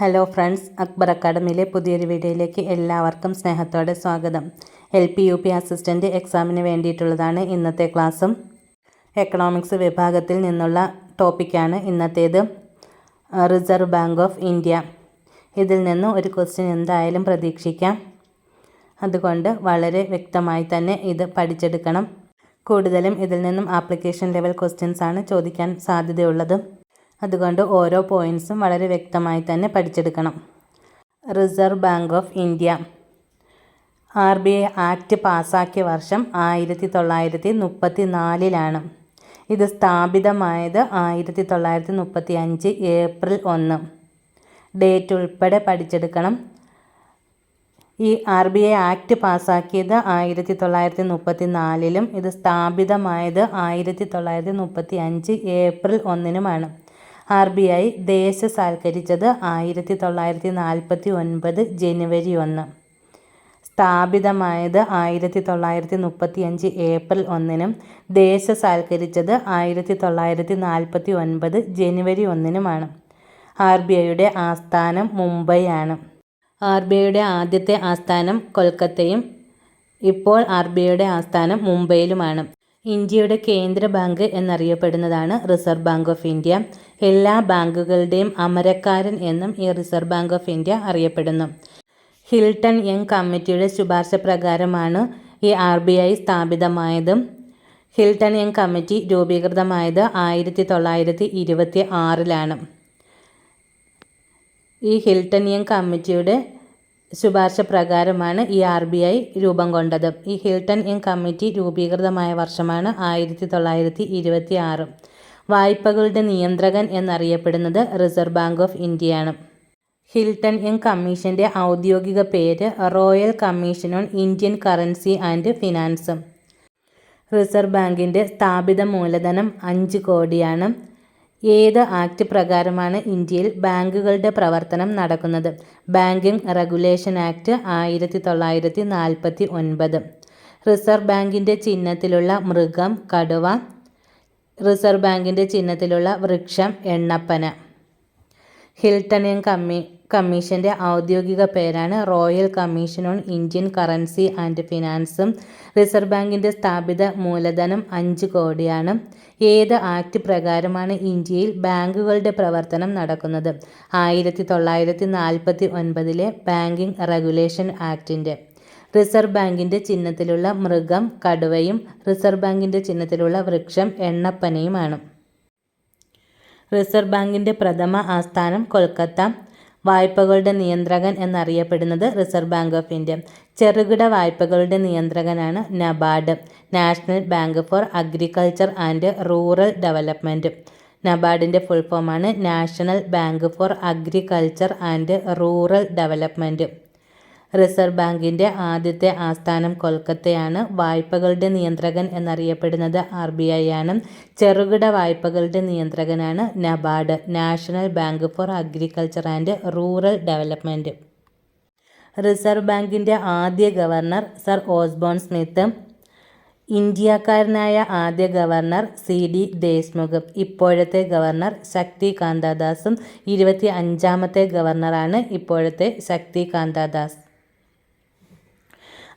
Hello friends Akbar അക്കാഡമിയിലെ പുതിയൊരു വീഡിയോയിലേക്ക് എല്ലാവർക്കും സ്നേഹത്തോടെ സ്വാഗതം. L P U P assistant എക്സാമിന് വേണ്ടിയിട്ടുള്ളതാണ് ഇന്നത്തെ ക്ലാസ്സും. എക്കണോമിക്സ് വിഭാഗത്തിൽ നിന്നുള്ള ടോപ്പിക്കാണ് ഇന്നത്തേത്. Reserve bank of India. ഇതിൽ നിന്ന് ഒരു ക്വസ്റ്റ്യൻ എന്തായാലും പ്രതീക്ഷിക്കാം. അതുകൊണ്ട് വളരെ വ്യക്തമായി തന്നെ ഇത് പഠിച്ചെടുക്കണം. കൂടുതലും ഇതിൽ നിന്നും ആപ്ലിക്കേഷൻ ലെവൽ ക്വസ്റ്റ്യൻസ് ആണ് ചോദിക്കാൻ സാധ്യതയുള്ളത്. അതുകൊണ്ട് ഓരോ പോയിന്റ്സും വളരെ വ്യക്തമായി തന്നെ പഠിച്ചെടുക്കണം. Reserve bank of India R B I act പാസാക്കിയ വർഷം ആയിരത്തി തൊള്ളായിരത്തി മുപ്പത്തി നാലിലാണ് ഇത് സ്ഥാപിതമായത് ആയിരത്തി തൊള്ളായിരത്തി മുപ്പത്തി അഞ്ച് ഏപ്രിൽ ഒന്ന്. ഡേറ്റ് ഉൾപ്പെടെ പഠിച്ചെടുക്കണം. ഈ ആർ ബി ഐ ആക്ട് പാസ്സാക്കിയത് ആയിരത്തി തൊള്ളായിരത്തി മുപ്പത്തി നാലിലും ഇത് സ്ഥാപിതമായത് ആയിരത്തി തൊള്ളായിരത്തി മുപ്പത്തി അഞ്ച് ഏപ്രിൽ ഒന്നിനുമാണ്. ആർ ബി ഐ ദേശസാൽക്കരിച്ചത് ആയിരത്തി തൊള്ളായിരത്തി നാൽപ്പത്തി ഒൻപത് ജനുവരി ഒന്ന്. സ്ഥാപിതമായത് ആയിരത്തി തൊള്ളായിരത്തി മുപ്പത്തി അഞ്ച് ഏപ്രിൽ ഒന്നിനും ദേശസാൽക്കരിച്ചത് ആയിരത്തി തൊള്ളായിരത്തി നാൽപ്പത്തി ഒൻപത് ജനുവരി ഒന്നിനുമാണ്. ആർ ബി ഐയുടെ ആസ്ഥാനം മുംബൈയാണ്. ആർ ബി ഐയുടെ ആദ്യത്തെ ആസ്ഥാനം കൊൽക്കത്തയും ഇപ്പോൾ ആർ ബി ഐയുടെ ആസ്ഥാനം മുംബൈയിലുമാണ്. ഇന്ത്യയുടെ കേന്ദ്ര ബാങ്ക് എന്നറിയപ്പെടുന്നതാണ് റിസർവ് ബാങ്ക് ഓഫ് ഇന്ത്യ. എല്ലാ ബാങ്കുകളുടെയും അമരക്കാരൻ എന്നും ഈ റിസർവ് ബാങ്ക് ഓഫ് ഇന്ത്യ അറിയപ്പെടുന്നു. ഹിൽട്ടൺ യങ് കമ്മിറ്റിയുടെ ശുപാർശ പ്രകാരമാണ് ഈ ആർ ബി ഐ സ്ഥാപിതമായതും. ഹിൽട്ടൺ യങ് കമ്മിറ്റി രൂപീകൃതമായത് ആയിരത്തി തൊള്ളായിരത്തി ഇരുപത്തി ആറിലാണ് ഈ ഹിൽട്ടൺ യങ് കമ്മിറ്റിയുടെ ശുപാർശ പ്രകാരമാണ് ഈ ആർ ബി ഐ രൂപം കൊണ്ടത്. ഈ ഹിൽട്ടൺ ഇൻ കമ്മിറ്റി രൂപീകൃതമായ വർഷമാണ് ആയിരത്തി തൊള്ളായിരത്തി ഇരുപത്തി ആറ് വായ്പകളുടെ നിയന്ത്രകൻ എന്നറിയപ്പെടുന്നത് റിസർവ് ബാങ്ക് ഓഫ് ഇന്ത്യയാണ്. ഹിൽട്ടൺ ഇൻ കമ്മീഷന്റെ ഔദ്യോഗിക പേര് royal commission on Indian currency and finance. Reserve ബാങ്കിന്റെ സ്ഥാപിത മൂലധനം അഞ്ച് കോടിയാണ്. ഏത് ആക്ട് പ്രകാരമാണ് ഇന്ത്യയിൽ ബാങ്കുകളുടെ പ്രവർത്തനം നടക്കുന്നത്? ബാങ്കിംഗ് റെഗുലേഷൻ ആക്ട് ആയിരത്തി തൊള്ളായിരത്തി നാൽപ്പത്തി ഒൻപത് റിസർവ് ബാങ്കിന്റെ ചിഹ്നത്തിലുള്ള മൃഗം കടുവ. റിസർവ് ബാങ്കിന്റെ ചിഹ്നത്തിലുള്ള വൃക്ഷം എണ്ണപ്പന. ഹിൽട്ടണിയൻ കമ്മി കമ്മീഷന്റെ ഔദ്യോഗിക പേരാണ് royal commission on Indian currency and ഫിനാൻസും. Reserve ബാങ്കിന്റെ സ്ഥാപിത മൂലധനം അഞ്ച് കോടിയാണ്. ഏത് ആക്ട് പ്രകാരമാണ് ഇന്ത്യയിൽ ബാങ്കുകളുടെ പ്രവർത്തനം നടക്കുന്നത്? ആയിരത്തി തൊള്ളായിരത്തി നാൽപ്പത്തി ഒൻപതിലെ ബാങ്കിംഗ് റെഗുലേഷൻ ആക്ടിന്റെ റിസർവ് ബാങ്കിന്റെ ചിഹ്നത്തിലുള്ള മൃഗം കടുവയും റിസർവ് ബാങ്കിന്റെ ചിഹ്നത്തിലുള്ള വൃക്ഷം എണ്ണപ്പനയുമാണ്. റിസർവ് ബാങ്കിന്റെ പ്രഥമ ആസ്ഥാനം കൊൽക്കത്ത. വായ്പകളുടെ നിയന്ത്രകൻ എന്നറിയപ്പെടുന്നത് റിസർവ് ബാങ്ക് ഓഫ് ഇന്ത്യ. ചെറുകിട വായ്പകളുടെ നിയന്ത്രകനാണ് NABARD. National bank for agriculture and rural development നബാർഡിന്റെ full ഫോമാണ് national bank for agriculture and rural development reserve ബാങ്കിന്റെ ആദ്യത്തെ ആസ്ഥാനം കൊൽക്കത്തയാണ്. വായ്പകളുടെ നിയന്ത്രകൻ എന്നറിയപ്പെടുന്നത് ആർ ബി ഐ ആണ് ചെറുകിട വായ്പകളുടെ നിയന്ത്രകനാണ് NABARD national bank for agriculture and rural development reserve ബാങ്കിന്റെ ആദ്യ ഗവർണർ സർ ഓസ്ബോൺ സ്മിത്ത് ഇന്ത്യക്കാരനായ ആദ്യ ഗവർണർ സി ഡി ദേശ്മുഖ് ഇപ്പോഴത്തെ ഗവർണർ ശക്തി കാന്താദാസും ഇരുപത്തി അഞ്ചാമത്തെ ഗവർണറാണ് ഇപ്പോഴത്തെ ശക്തി കാന്താദാസ്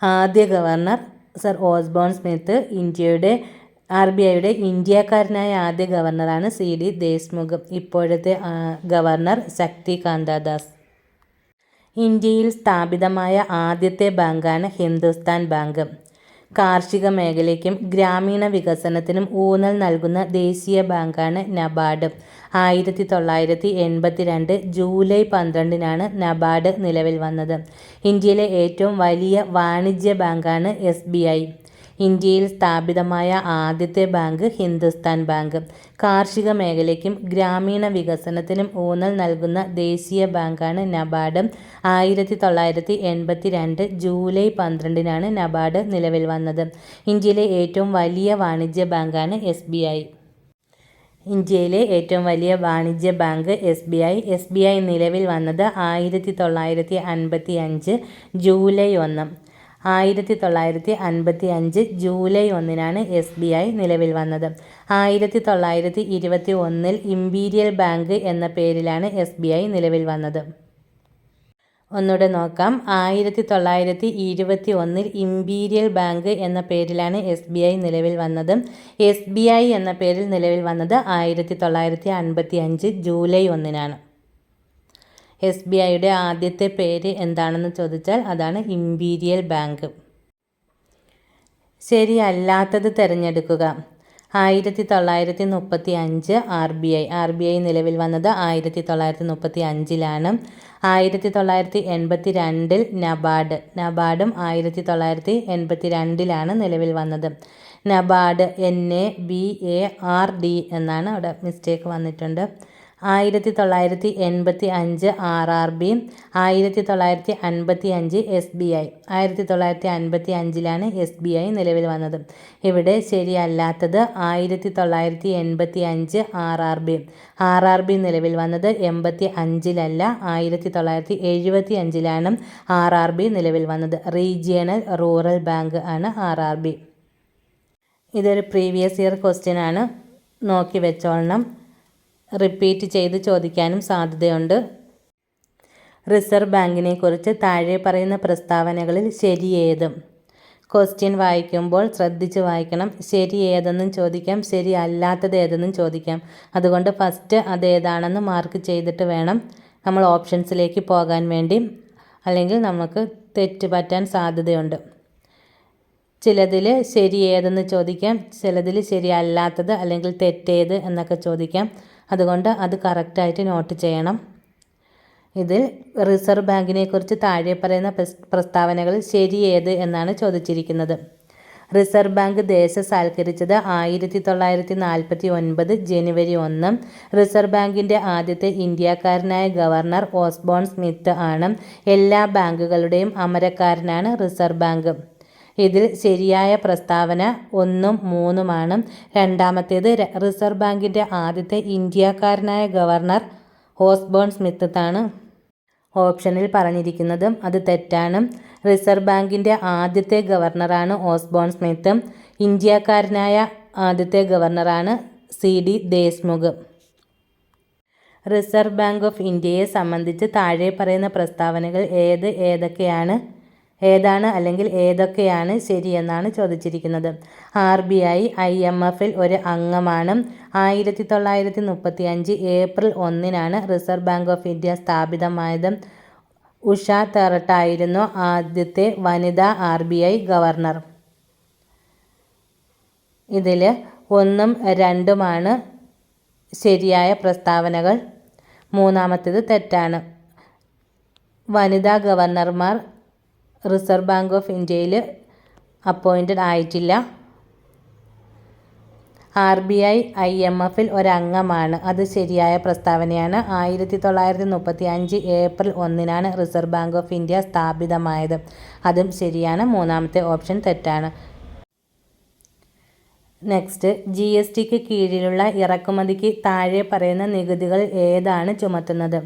ആദ്യ ഗവർണർ സർ ഓസ്ബോൺ സ്മിത്ത് ഇന്ത്യയുടെ ആർ ബി ഐയുടെ ഇന്ത്യക്കാരനായ ആദ്യ ഗവർണറാണ് സി ഡി ദേശ്മുഖ്. ഇപ്പോഴത്തെ ഗവർണർ ശക്തികാന്ത ദാസ് ഇന്ത്യയിൽ സ്ഥാപിതമായ ആദ്യത്തെ ബാങ്കാണ് ഹിന്ദുസ്ഥാൻ ബാങ്ക്. കാർഷിക മേഖലയ്ക്കും ഗ്രാമീണ വികസനത്തിനും ഊന്നൽ നൽകുന്ന ദേശീയ ബാങ്കാണ് നബാർഡ്. ആയിരത്തി തൊള്ളായിരത്തി എൺപത്തി രണ്ട് ജൂലൈ പന്ത്രണ്ടിനാണ് നബാർഡ് നിലവിൽ വന്നത്. ഇന്ത്യയിലെ ഏറ്റവും വലിയ വാണിജ്യ ബാങ്കാണ് എസ് ബി ഐ. ഇന്ത്യയിൽ സ്ഥാപിതമായ ആദ്യത്തെ ബാങ്ക് ഹിന്ദുസ്ഥാൻ ബാങ്ക്. കാർഷിക മേഖലയ്ക്കും ഗ്രാമീണ വികസനത്തിനും ഊന്നൽ നൽകുന്ന ദേശീയ ബാങ്കാണ് നബാർഡ്. ആയിരത്തി തൊള്ളായിരത്തി എൺപത്തി രണ്ട് ജൂലൈ പന്ത്രണ്ടിനാണ് നബാർഡ് നിലവിൽ വന്നത്. ഇന്ത്യയിലെ ഏറ്റവും വലിയ വാണിജ്യ ബാങ്കാണ് എസ് ബി ഐ. ഇന്ത്യയിലെ ഏറ്റവും വലിയ വാണിജ്യ bank S B I. S B I നിലവിൽ വന്നത് ആയിരത്തി തൊള്ളായിരത്തി അൻപത്തി അഞ്ച് ജൂലൈ ഒന്ന്. ആയിരത്തി തൊള്ളായിരത്തി അൻപത്തി അഞ്ച് ജൂലൈ ഒന്നിനാണ് എസ് ബി ഐ നിലവിൽ വന്നത്. ആയിരത്തി തൊള്ളായിരത്തി ഇരുപത്തി ഒന്നിൽ ഇമ്പീരിയൽ ബാങ്ക് എന്ന പേരിലാണ് എസ് ബി ഐ നിലവിൽ വന്നത്. ഒന്നുകൂടെ നോക്കാം. ആയിരത്തി തൊള്ളായിരത്തി ഇരുപത്തി ഒന്നിൽ ഇമ്പീരിയൽ ബാങ്ക് എന്ന പേരിലാണ് എസ് ബി ഐ നിലവിൽ വന്നത്. എസ് ബി ഐ എന്ന പേരിൽ നിലവിൽ വന്നത് ആയിരത്തി തൊള്ളായിരത്തി അൻപത്തി അഞ്ച് ജൂലൈ ഒന്നിനാണ്. എസ് ബി ഐയുടെ ആദ്യത്തെ പേര് എന്താണെന്ന് ചോദിച്ചാൽ അതാണ് ഇമ്പീരിയൽ ബാങ്ക്. ശരിയല്ലാത്തത് തിരഞ്ഞെടുക്കുക. ആയിരത്തി തൊള്ളായിരത്തി മുപ്പത്തി അഞ്ച് R B I. R B I നിലവിൽ വന്നത് ആയിരത്തി തൊള്ളായിരത്തി മുപ്പത്തി അഞ്ചിലാണ് ആയിരത്തി തൊള്ളായിരത്തി എൺപത്തി രണ്ടിൽ നബാർഡ്. നബാർഡും ആയിരത്തി തൊള്ളായിരത്തി എൺപത്തി രണ്ടിലാണ് നിലവിൽ വന്നത്. NABARD N A B A R D എന്നാണ് അവിടെ മിസ്റ്റേക്ക് വന്നിട്ടുണ്ട്. ആയിരത്തി തൊള്ളായിരത്തി എൺപത്തി അഞ്ച് ആർ ആർ ബി ആയിരത്തി തൊള്ളായിരത്തി അൻപത്തി അഞ്ച് എസ് ബി ഐ. ആയിരത്തി തൊള്ളായിരത്തി അൻപത്തി അഞ്ചിലാണ് എസ് ബി ഐ നിലവിൽ വന്നത്. ഇവിടെ ശരിയല്ലാത്തത് ആയിരത്തി തൊള്ളായിരത്തി എൺപത്തി അഞ്ച് R R B. R R B നിലവിൽ വന്നത് എൺപത്തി അഞ്ചിലല്ല ആയിരത്തി തൊള്ളായിരത്തി എഴുപത്തി അഞ്ചിലാണ് ആർ ആർ ബി നിലവിൽ വന്നത്. റീജിയണൽ റൂറൽ ബാങ്ക് ആണ് ആർ ആർ ബി. ഇതൊരു പ്രീവിയസ് ഇയർ ക്വസ്റ്റ്യൻ ആണ്. നോക്കി വെച്ചോളണം. റിപ്പീറ്റ് ചെയ്ത് ചോദിക്കാനും സാധ്യതയുണ്ട്. റിസർവ് ബാങ്കിനെക്കുറിച്ച് താഴെ പറയുന്ന പ്രസ്താവനകളിൽ ശരിയേത്. ക്വസ്റ്റ്യൻ വായിക്കുമ്പോൾ ശ്രദ്ധിച്ച് വായിക്കണം. ശരി ഏതെന്നും ചോദിക്കാം. ശരി അല്ലാത്തത് ഏതെന്നും ചോദിക്കാം. അതുകൊണ്ട് ഫസ്റ്റ് അതേതാണെന്ന് മാർക്ക് ചെയ്തിട്ട് വേണം നമ്മൾ ഓപ്ഷൻസിലേക്ക് പോകാൻ വേണ്ടി. അല്ലെങ്കിൽ നമുക്ക് തെറ്റ് പറ്റാൻ സാധ്യതയുണ്ട്. ചിലതിൽ ശരി ഏതെന്ന് ചോദിക്കാം. ചിലതിൽ ശരിയല്ലാത്തത് അല്ലെങ്കിൽ തെറ്റേത് എന്നൊക്കെ ചോദിക്കാം. അതുകൊണ്ട് അത് കറക്റ്റായിട്ട് നോട്ട് ചെയ്യണം. ഇതിൽ റിസർവ് ബാങ്കിനെക്കുറിച്ച് താഴെ പറയുന്ന പ്രസ്താവനകൾ ശരി ഏത് എന്നാണ് ചോദിച്ചിരിക്കുന്നത്. റിസർവ് ബാങ്ക് ദേശസാൽക്കരിച്ചത് ആയിരത്തി തൊള്ളായിരത്തി നാൽപ്പത്തി ഒൻപത് ജനുവരി ഒന്ന്. റിസർവ് ബാങ്കിന്റെ ആദ്യത്തെ ഇന്ത്യക്കാരനായ ഗവർണർ ഓസ്ബോൺ സ്മിത്ത് ആണ്. എല്ലാ ബാങ്കുകളുടെയും അമരക്കാരനാണ് റിസർവ് ബാങ്ക്. ഇതിൽ ശരിയായ പ്രസ്താവന ഒന്നും മൂന്നുമാണ്. രണ്ടാമത്തേത് റിസർവ് ബാങ്കിന്റെ ആദ്യത്തെ ഇന്ത്യക്കാരനായ ഗവർണർ ഓസ്ബോൺ സ്മിത്താണ് ഓപ്ഷനിൽ പറഞ്ഞിരിക്കുന്നതും അത് തെറ്റാണ്. റിസർവ് ബാങ്കിന്റെ ആദ്യത്തെ ഗവർണറാണ് ഓസ്ബോൺ സ്മിത്ത്. ഇന്ത്യക്കാരനായ ആദ്യത്തെ ഗവർണറാണ് C D Deshmukh. Reserve bank of ഇന്ത്യയെ സംബന്ധിച്ച് താഴെ പറയുന്ന പ്രസ്താവനകൾ ഏത് ഏതൊക്കെയാണ്? ഏതാണ് അല്ലെങ്കിൽ ഏതൊക്കെയാണ് ശരിയെന്നാണ് ചോദിച്ചിരിക്കുന്നത്. R B I I M എഫിൽ ഒരു അംഗമാണ്. ആയിരത്തി തൊള്ളായിരത്തി മുപ്പത്തി അഞ്ച് ഏപ്രിൽ ഒന്നിനാണ് റിസർവ് ബാങ്ക് ഓഫ് ഇന്ത്യ സ്ഥാപിതമായത്. ഉഷ തെറട്ടായിരുന്നു ആദ്യത്തെ വനിതാ ആർ ബി ഐ ഗവർണർ. ഇതിൽ ഒന്നും രണ്ടുമാണ് ശരിയായ പ്രസ്താവനകൾ. മൂന്നാമത്തേത് തെറ്റാണ്. വനിതാ ഗവർണർമാർ റിസർവ് ബാങ്ക് ഓഫ് ഇന്ത്യയിൽ അപ്പോയിന്റഡ് ആയിട്ടില്ല. R B I I M എഫിൽ ഒരംഗമാണ്. അത് ശരിയായ പ്രസ്താവനയാണ്. ആയിരത്തി തൊള്ളായിരത്തി മുപ്പത്തി അഞ്ച് ഏപ്രിൽ ഒന്നിനാണ് റിസർവ് ബാങ്ക് ഓഫ് ഇന്ത്യ സ്ഥാപിതമായത്. അതും ശരിയാണ്. മൂന്നാമത്തെ ഓപ്ഷൻ തെറ്റാണ്. നെക്സ്റ്റ് ജി എസ് ടിക്ക് കീഴിലുള്ള ഇറക്കുമതിക്ക് താഴെ പറയുന്ന നികുതികൾ ഏതാണ് ചുമത്തുന്നത്?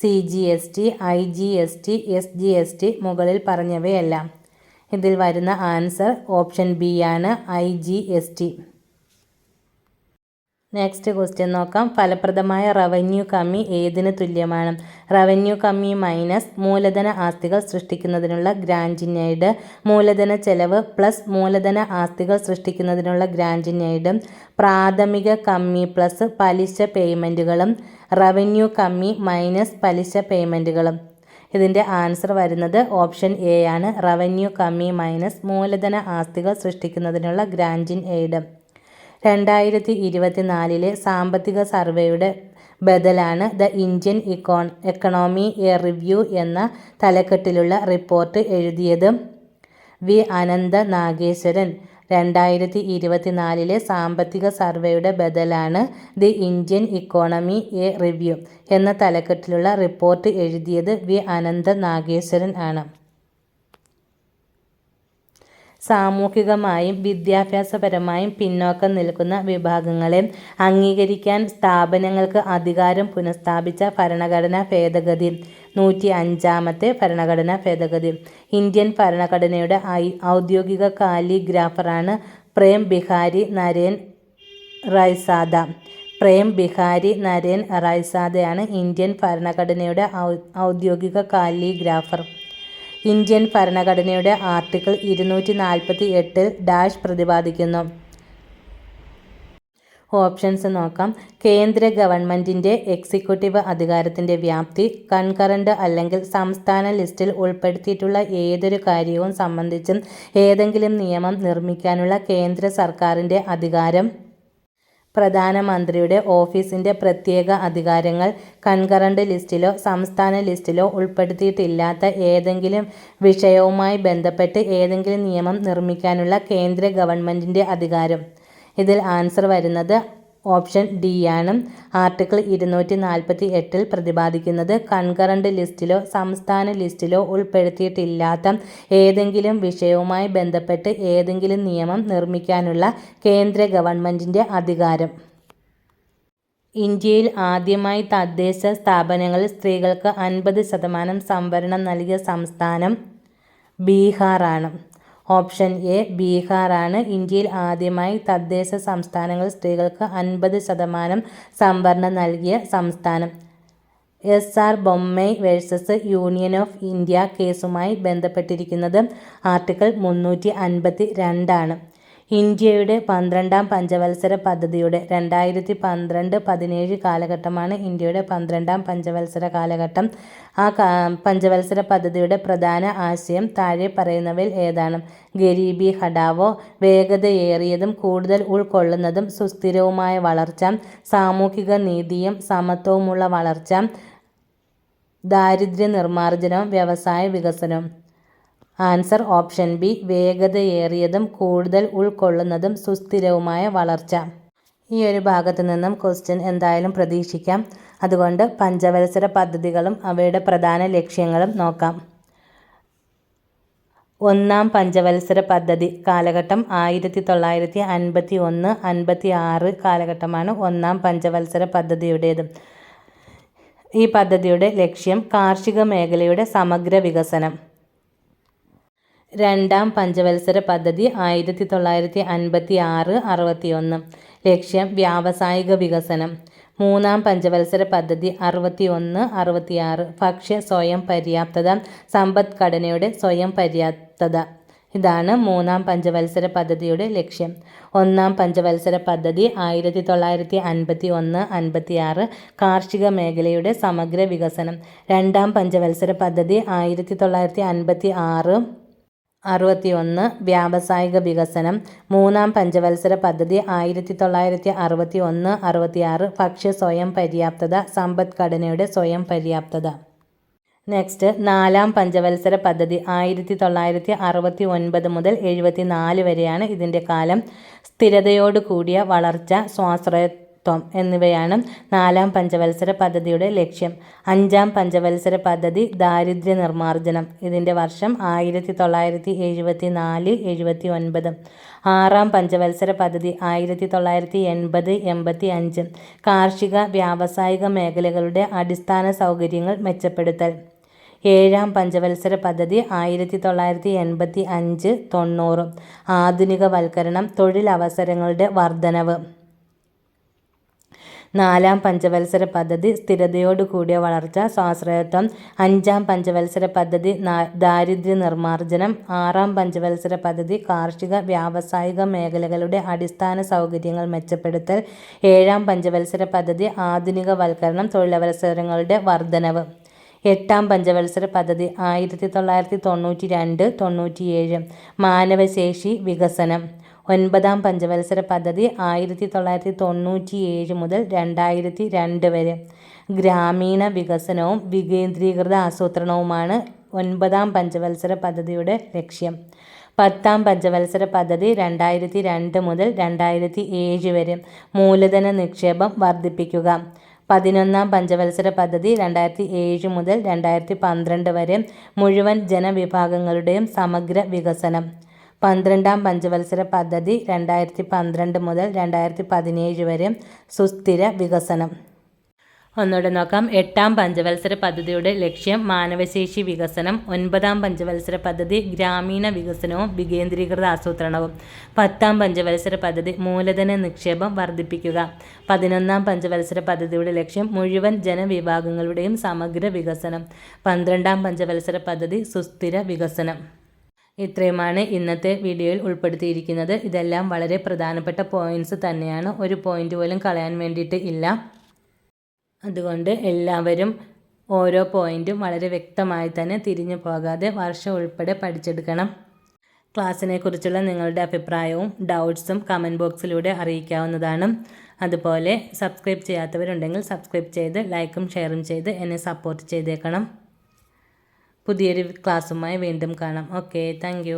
C G S T I G S T S G S T മുകളിൽ പറഞ്ഞവയെല്ലാം. ഇതിൽ വരുന്ന ആൻസർ ഓപ്ഷൻ ബി ആണ് I G S T. Next question നോക്കാം. ഫലപ്രദമായ റവന്യൂ കമ്മി ഏതിന് തുല്യമാണ്? റവന്യൂ കമ്മി മൈനസ് മൂലധന ആസ്തികൾ സൃഷ്ടിക്കുന്നതിനുള്ള ഗ്രാന്റിനൈഡ് മൂലധന ചെലവ് പ്ലസ് മൂലധന ആസ്തികൾ സൃഷ്ടിക്കുന്നതിനുള്ള ഗ്രാന്റിനൈഡ് പ്രാഥമിക കമ്മി പ്ലസ് പലിശ പേയ്മെന്റുകളും റവന്യൂ കമ്മി മൈനസ് പലിശ പേയ്മെന്റുകളും ഇതിന്റെ ആൻസർ വരുന്നത് ഓപ്ഷൻ എ ആണ്. റവന്യൂ കമ്മി മൈനസ് മൂലധന ആസ്തികൾ സൃഷ്ടിക്കുന്നതിനുള്ള ഗ്രാന്റിൻ എയ്ഡ് രണ്ടായിരത്തി ഇരുപത്തിനാലിലെ സാമ്പത്തിക സർവേയുടെ ബദലാണ് the Indian econ economy a review എന്ന തലക്കെട്ടിലുള്ള റിപ്പോർട്ട് എഴുതിയത്. വി. അനന്ത നാഗേശ്വരൻ രണ്ടായിരത്തി ഇരുപത്തിനാലിലെ സാമ്പത്തിക സർവേയുടെ ബദലാണ് the Indian economy a review എന്ന തലക്കെട്ടിലുള്ള റിപ്പോർട്ട് എഴുതിയത് വി. അനന്ത നാഗേശ്വരൻ ആണ്. സാമൂഹികമായും വിദ്യാഭ്യാസപരമായും പിന്നോക്കം നിൽക്കുന്ന വിഭാഗങ്ങളെ അംഗീകരിക്കാൻ സ്ഥാപനങ്ങൾക്ക് അധികാരം പുനഃസ്ഥാപിച്ച ഭരണഘടനാ ഭേദഗതി. നൂറ്റി അഞ്ചാമത്തെ ഭരണഘടനാ ഭേദഗതി. ഇന്ത്യൻ ഭരണഘടനയുടെ ഔദ്യോഗിക കാലിഗ്രാഫറാണ് പ്രേം ബിഹാരി നരേൻ റൈസാദ. പ്രേം ബിഹാരി നരേൻ റൈസാദയാണ് ഇന്ത്യൻ ഭരണഘടനയുടെ ഔദ്യോഗിക കാലിഗ്രാഫർ. ഇന്ത്യൻ ഭരണഘടനയുടെ ആർട്ടിക്കിൾ ഇരുന്നൂറ്റി നാൽപ്പത്തി എട്ടിൽ ഡാഷ് പ്രതിപാദിക്കുന്നു. ഓപ്ഷൻസ് നോക്കാം. കേന്ദ്ര ഗവൺമെന്റിന്റെ എക്സിക്യൂട്ടീവ് അധികാരത്തിന്റെ വ്യാപ്തി കൺകറന്റ് അല്ലെങ്കിൽ സംസ്ഥാന ലിസ്റ്റിൽ ഉൾപ്പെടുത്തിയിട്ടുള്ള ഏതൊരു കാര്യവും സംബന്ധിച്ചും ഏതെങ്കിലും നിയമം നിർമ്മിക്കാനുള്ള കേന്ദ്ര സർക്കാരിന്റെ അധികാരം പ്രധാനമന്ത്രിയുടെ ഓഫീസിന്റെ പ്രത്യേക അധികാരങ്ങൾ കൺകറന്റ് ലിസ്റ്റിലോ സംസ്ഥാന ലിസ്റ്റിലോ ഉൾപ്പെടുത്തിയിട്ടില്ലാത്ത ഏതെങ്കിലും വിഷയവുമായി ബന്ധപ്പെട്ട് ഏതെങ്കിലും നിയമം നിർമ്മിക്കാനുള്ള കേന്ദ്ര ഗവൺമെന്റിന്റെ അധികാരം. ഇതിൽ ആൻസർ വരുന്നത് ഓപ്ഷൻ ഡി ആണ്. ആർട്ടിക്കിൾ ഇരുന്നൂറ്റി നാൽപ്പത്തി എട്ടിൽ പ്രതിപാദിക്കുന്നത് കൺകറന്റ് ലിസ്റ്റിലോ സംസ്ഥാന ലിസ്റ്റിലോ ഉൾപ്പെടുത്തിയിട്ടില്ലാത്ത ഏതെങ്കിലും വിഷയവുമായി ബന്ധപ്പെട്ട് ഏതെങ്കിലും നിയമം നിർമ്മിക്കാനുള്ള കേന്ദ്ര ഗവൺമെന്റിന്റെ അധികാരം. ഇന്ത്യയിൽ ആദ്യമായി തദ്ദേശ സ്ഥാപനങ്ങളിൽ സ്ത്രീകൾക്ക് അൻപത് ശതമാനം സംവരണം നൽകിയ സംസ്ഥാനം ബീഹാറാണ്. Option A ബീഹാറാണ്. ഇന്ത്യയിൽ ആദ്യമായി തദ്ദേശ സംസ്ഥാനങ്ങൾ സ്ത്രീകൾക്ക് അൻപത് ശതമാനം സംവരണം നൽകിയ സംസ്ഥാനം. S R Bommai versus union of India കേസുമായി ബന്ധപ്പെട്ടിരിക്കുന്നത് ആർട്ടിക്കിൾ മുന്നൂറ്റി അൻപത്തി രണ്ടാണ്. ഇന്ത്യയുടെ പന്ത്രണ്ടാം പഞ്ചവത്സര പദ്ധതിയുടെ രണ്ടായിരത്തി പന്ത്രണ്ട് പതിനേഴ് കാലഘട്ടമാണ് ഇന്ത്യയുടെ പന്ത്രണ്ടാം പഞ്ചവത്സര കാലഘട്ടം. ആ പഞ്ചവത്സര പദ്ധതിയുടെ പ്രധാന ആശയം താഴെ പറയുന്നവയിൽ ഏതാണ്? ഗരീബി ഹടാവോ വേഗതയേറിയതും കൂടുതൽ ഉൾക്കൊള്ളുന്നതും സുസ്ഥിരവുമായ വളർച്ച സാമൂഹിക നീതിയും സമത്വവുമുള്ള വളർച്ച ദാരിദ്ര്യ നിർമ്മാർജനവും വ്യവസായ വികസനവും. ആൻസർ ഓപ്ഷൻ ബി വേഗതയേറിയതും കൂടുതൽ ഉൾക്കൊള്ളുന്നതും സുസ്ഥിരവുമായ വളർച്ച. ഈ ഒരു ഭാഗത്ത് നിന്നും ക്വസ്റ്റ്യൻ എന്തായാലും പ്രതീക്ഷിക്കാം. അതുകൊണ്ട് പഞ്ചവത്സര പദ്ധതികളും അവയുടെ പ്രധാന ലക്ഷ്യങ്ങളും നോക്കാം. ഒന്നാം പഞ്ചവത്സര പദ്ധതി കാലഘട്ടം ആയിരത്തി തൊള്ളായിരത്തി അൻപത്തി ഒന്ന് അൻപത്തി ആറ് കാലഘട്ടമാണ് ഒന്നാം പഞ്ചവത്സര പദ്ധതിയുടേത്. ഈ പദ്ധതിയുടെ ലക്ഷ്യം കാർഷിക മേഖലയുടെ സമഗ്ര വികസനം. രണ്ടാം പഞ്ചവത്സര പദ്ധതി ആയിരത്തി തൊള്ളായിരത്തി അൻപത്തി ആറ് അറുപത്തിയൊന്ന്. ലക്ഷ്യം വ്യാവസായിക വികസനം. മൂന്നാം പഞ്ചവത്സര പദ്ധതി അറുപത്തി ഒന്ന് അറുപത്തിയാറ്. ഭക്ഷ്യ സ്വയം പര്യാപ്തത സമ്പദ്ഘടനയുടെ സ്വയം പര്യാപ്തത. ഇതാണ് മൂന്നാം പഞ്ചവത്സര പദ്ധതിയുടെ ലക്ഷ്യം. ഒന്നാം പഞ്ചവത്സര പദ്ധതി ആയിരത്തി തൊള്ളായിരത്തി അൻപത്തി ഒന്ന് അൻപത്തി ആറ് കാർഷിക മേഖലയുടെ സമഗ്ര വികസനം. രണ്ടാം പഞ്ചവത്സര പദ്ധതി ആയിരത്തി തൊള്ളായിരത്തി അൻപത്തി ആറ് അറുപത്തിയൊന്ന് വ്യാവസായിക വികസനം മൂന്നാം പഞ്ചവത്സര പദ്ധതി ആയിരത്തി തൊള്ളായിരത്തി അറുപത്തി ഒന്ന് അറുപത്തിയാറ് ഭക്ഷ്യ സ്വയം പര്യാപ്തത സമ്പദ്ഘടനയുടെ സ്വയം പര്യാപ്തത. നെക്സ്റ്റ് നാലാം പഞ്ചവത്സര പദ്ധതി ആയിരത്തി തൊള്ളായിരത്തി അറുപത്തി ഒൻപത് മുതൽ എഴുപത്തി നാല് വരെയാണ് ഇതിന്റെ കാലം. സ്ഥിരതയോടുകൂടിയ വളർച്ച സ്വാശ്രയ ത്വം എന്നിവയാണ് നാലാം പഞ്ചവത്സര പദ്ധതിയുടെ ലക്ഷ്യം. അഞ്ചാം പഞ്ചവത്സര പദ്ധതി ദാരിദ്ര്യ നിർമ്മാർജനം. ഇതിന്റെ വർഷം ആയിരത്തി തൊള്ളായിരത്തി എഴുപത്തി നാല് എഴുപത്തി ഒൻപത് ആറാം പഞ്ചവത്സര പദ്ധതി ആയിരത്തി തൊള്ളായിരത്തി എൺപത് എൺപത്തി അഞ്ച് കാർഷിക വ്യാവസായിക മേഖലകളുടെ അടിസ്ഥാന സൗകര്യങ്ങൾ മെച്ചപ്പെടുത്തൽ. ഏഴാം പഞ്ചവത്സര പദ്ധതി ആയിരത്തി തൊള്ളായിരത്തി എൺപത്തി അഞ്ച് തൊണ്ണൂറ്. ആധുനികവൽക്കരണം തൊഴിലവസരങ്ങളുടെ വർധനവ്. നാലാം പഞ്ചവത്സര പദ്ധതി സ്ഥിരതയോടുകൂടിയ വളർച്ച സ്വാശ്രയത്വം അഞ്ചാം പഞ്ചവത്സര പദ്ധതി ദാരിദ്ര്യ നിർമ്മാർജനം ആറാം പഞ്ചവത്സര പദ്ധതി കാർഷിക വ്യാവസായിക മേഖലകളുടെ അടിസ്ഥാന സൗകര്യങ്ങൾ മെച്ചപ്പെടുത്തൽ ഏഴാം പഞ്ചവത്സര പദ്ധതി ആധുനികവൽക്കരണം തൊഴിലവസരങ്ങളുടെ വർധനവ്. എട്ടാം പഞ്ചവത്സര പദ്ധതി ആയിരത്തി തൊള്ളായിരത്തി തൊണ്ണൂറ്റി രണ്ട് തൊണ്ണൂറ്റിയേഴ്. മാനവശേഷി വികസനം. ഒൻപതാം പഞ്ചവത്സര പദ്ധതി ആയിരത്തി തൊള്ളായിരത്തി തൊണ്ണൂറ്റി ഏഴ് മുതൽ രണ്ടായിരത്തി രണ്ട് വരെ. ഗ്രാമീണ വികസനവും വികേന്ദ്രീകൃത ആസൂത്രണവുമാണ് ഒൻപതാം പഞ്ചവത്സര പദ്ധതിയുടെ ലക്ഷ്യം. പത്താം പഞ്ചവത്സര പദ്ധതി രണ്ടായിരത്തി രണ്ട് മുതൽ രണ്ടായിരത്തി ഏഴ് വരെ. മൂലധന നിക്ഷേപം വർദ്ധിപ്പിക്കുക. പതിനൊന്നാം പഞ്ചവത്സര പദ്ധതി രണ്ടായിരത്തി ഏഴ് മുതൽ രണ്ടായിരത്തി പന്ത്രണ്ട് വരെ മുഴുവൻ ജനവിഭാഗങ്ങളുടെയും സമഗ്ര വികസനം. പന്ത്രണ്ടാം പഞ്ചവത്സര പദ്ധതി രണ്ടായിരത്തി പന്ത്രണ്ട് മുതൽ രണ്ടായിരത്തി പതിനേഴ് വരെ സുസ്ഥിര വികസനം. ഒന്നുകൂടെ നോക്കാം. എട്ടാം പഞ്ചവത്സര പദ്ധതിയുടെ ലക്ഷ്യം മാനവശേഷി വികസനം. ഒൻപതാം പഞ്ചവത്സര പദ്ധതി ഗ്രാമീണ വികസനവും വികേന്ദ്രീകൃത ആസൂത്രണവും. പത്താം പഞ്ചവത്സര പദ്ധതി മൂലധന നിക്ഷേപം വർദ്ധിപ്പിക്കുക. പതിനൊന്നാം പഞ്ചവത്സര പദ്ധതിയുടെ ലക്ഷ്യം മുഴുവൻ ജനവിഭാഗങ്ങളുടെയും സമഗ്ര വികസനം. പന്ത്രണ്ടാം പഞ്ചവത്സര പദ്ധതി സുസ്ഥിര വികസനം. ഇത്രയുമാണ് ഇന്നത്തെ വീഡിയോയിൽ ഉൾപ്പെടുത്തിയിരിക്കുന്നത്. ഇതെല്ലാം വളരെ പ്രധാനപ്പെട്ട പോയിന്റ്സ് തന്നെയാണ്. ഒരു പോയിന്റ് പോലും കളയാൻ വേണ്ടിയിട്ട് ഇല്ല. അതുകൊണ്ട് എല്ലാവരും ഓരോ പോയിന്റും വളരെ വ്യക്തമായി തന്നെ തിരിഞ്ഞു പോകാതെ വർഷം ഉൾപ്പെടെ പഠിച്ചെടുക്കണം. ക്ലാസ്സിനെ കുറിച്ചുള്ള നിങ്ങളുടെ അഭിപ്രായവും ഡൗട്ട്സും കമന്റ് ബോക്സിലൂടെ അറിയിക്കാവുന്നതാണ്. അതുപോലെ സബ്സ്ക്രൈബ് ചെയ്യാത്തവരുണ്ടെങ്കിൽ സബ്സ്ക്രൈബ് ചെയ്ത് ലൈക്കും ഷെയറും ചെയ്ത് എന്നെ സപ്പോർട്ട് ചെയ്തേക്കണം. പുതിയൊരു ക്ലാസ്സുമായി വീണ്ടും കാണാം. Okay thank